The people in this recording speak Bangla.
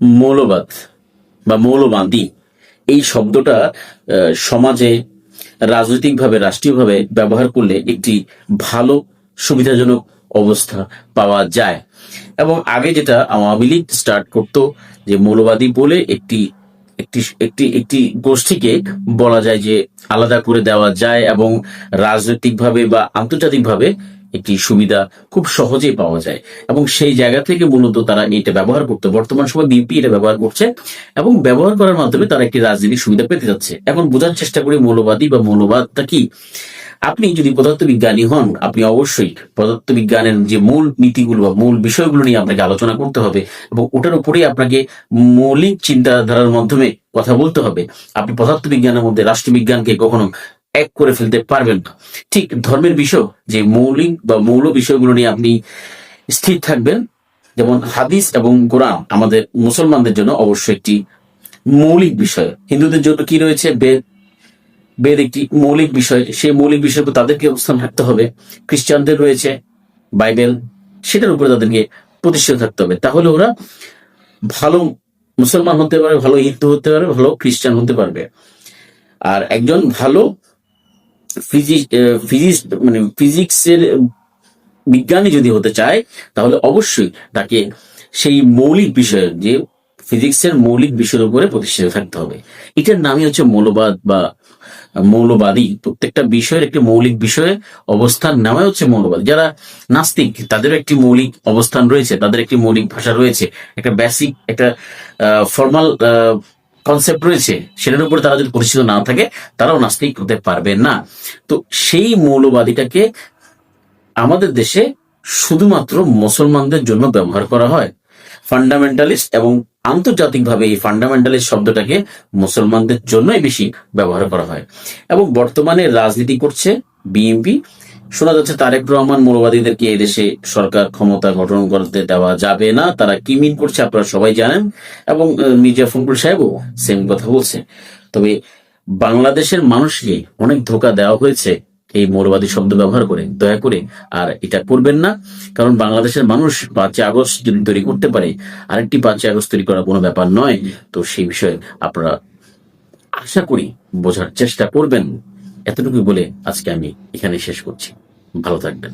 মৌলবাদ বা মৌলবাদী এই শব্দটা সমাজে রাজনৈতিকভাবে, রাষ্ট্রীয়ভাবে ব্যবহার করলে একটি ভালো, সুবিধাজনক অবস্থা পাওয়া যায়। এবং আগে যেটা আওয়ামী লীগ স্টার্ট করতো, যে মৌলবাদী বলে একটি একটি একটি একটি গোষ্ঠীকে বলা যায় যে আলাদা করে দেওয়া যায় এবং রাজনৈতিকভাবে বা আন্তর্জাতিকভাবে একটি সুবিধা খুব সহজেই পাওয়া যায়। এবং সেই জায়গা থেকে মূলত তারা এটা ব্যবহার করতো। বর্তমান সময় বিএনপি এটা ব্যবহার করছে এবং ব্যবহার করার মাধ্যমে তারা একটি রাজনীতির সুবিধা পেতে যাচ্ছে। এখন বোঝার চেষ্টা করি মৌলবাদী বা মৌলবাদটা কি? আপনি যদি পদার্থবিজ্ঞানী হন, আপনি অবশ্যই পদার্থবিজ্ঞানের যে মূল নীতিগুলো বা মূল বিষয়গুলো নিয়ে আপনাকে আলোচনা করতে হবে এবং ওটার উপরেই আপনাকে মৌলিক চিন্তাধারার মাধ্যমে কথা বলতে হবে। আপনি পদার্থবিজ্ঞানের মধ্যে রাষ্ট্রবিজ্ঞানকে কখনো এক করে ফেলতে পারবেন না। ঠিক ধর্মের বিষয়, যে মৌলিক বা মৌল বিষয়গুলো নিয়ে আপনি স্থির থাকবেন, যেমন হাদিস এবং কোরআন আমাদের মুসলমানদের জন্য অবশ্যই একটি মৌলিক বিষয়। হিন্দুদের জন্য কি রয়েছে? বেদ। বেদ একটি মৌলিক বিষয়। সেই মৌলিক বিষয়ের উপর তাদেরকে অবস্থান থাকতে হবে। খ্রিস্টানদের রয়েছে, বাইবেল, সেটার উপরে তাদেরকে প্রতিষ্ঠিত থাকতে হবে। তাহলে ওরা ভালো মুসলমান হতে পারে, ভালো হিন্দু হতে পারে, ভালো খ্রিস্টান হতে পারবে। আর একজন ভালো ফিজিক্স ফিজিক্স মানে ফিজিক্সের বিজ্ঞানী যদি হতে চায়, তাহলে অবশ্যই তাকে সেই মৌলিক বিষয় যে ফিজিক্সের মৌলিক বিষয়ের উপরে প্রতিষ্ঠিত থাকতে হবে। এটার নামই হচ্ছে মৌলবাদ বা মৌলবাদী। প্রত্যেকটা বিষয়ের একটি মৌলিক বিষয়ে অবস্থান নেওয়া হচ্ছে মৌলবাদ। যারা নাস্তিক, তাদেরও একটি মৌলিক অবস্থান রয়েছে, তাদের একটি মৌলিক ভাষা রয়েছে। একটা বেসিক একটা ফর্মাল কনসেপ্ট রয়েছে, সেটার উপরে তারা যদি পরিচিত না থাকে, তারাও নাস্তিক হতে পারবে না। তো সেই মৌলবাদীটাকে আমাদের দেশে শুধুমাত্র মুসলমানদের জন্য ব্যবহার করা হয়। ফান্ডামেন্টালিস্ট এবং আন্তর্জাতিকভাবে এই ফান্ডামেন্টালিস্ট শব্দটাকে মুসলমানদের জন্যই বেশি ব্যবহার করা হয়। এবং বর্তমানে রাজনীতি করছে বিএনপি শোনা যাচ্ছে তারেক রহমান মৌলবাদীদেরকে এদেশে সরকার ক্ষমতা গঠন করতে দেওয়া যাবে না। তারা কি মিন করছে আপনারা সবাই জানেন এবং মির্জা ফখরুল সাহেবও সেম কথা বলছে। তবে বাংলাদেশের মানুষকে অনেক ধোকা দেওয়া হয়েছে এই মৌলবাদী শব্দ ব্যবহার করে, দয়া করে, আর এটা করবেন না। কারণ বাংলাদেশের মানুষ পাঁচই আগস্ট যদি তৈরি করতে পারে, আরেকটি পাঁচই আগস্ট তৈরি করা কোনো ব্যাপার নয়। তো সেই বিষয়ে আপনারা আশা করি বোঝার চেষ্টা করবেন। এতটুকু বলে আজকে আমি এখানে শেষ করছি। ভালো থাকবেন।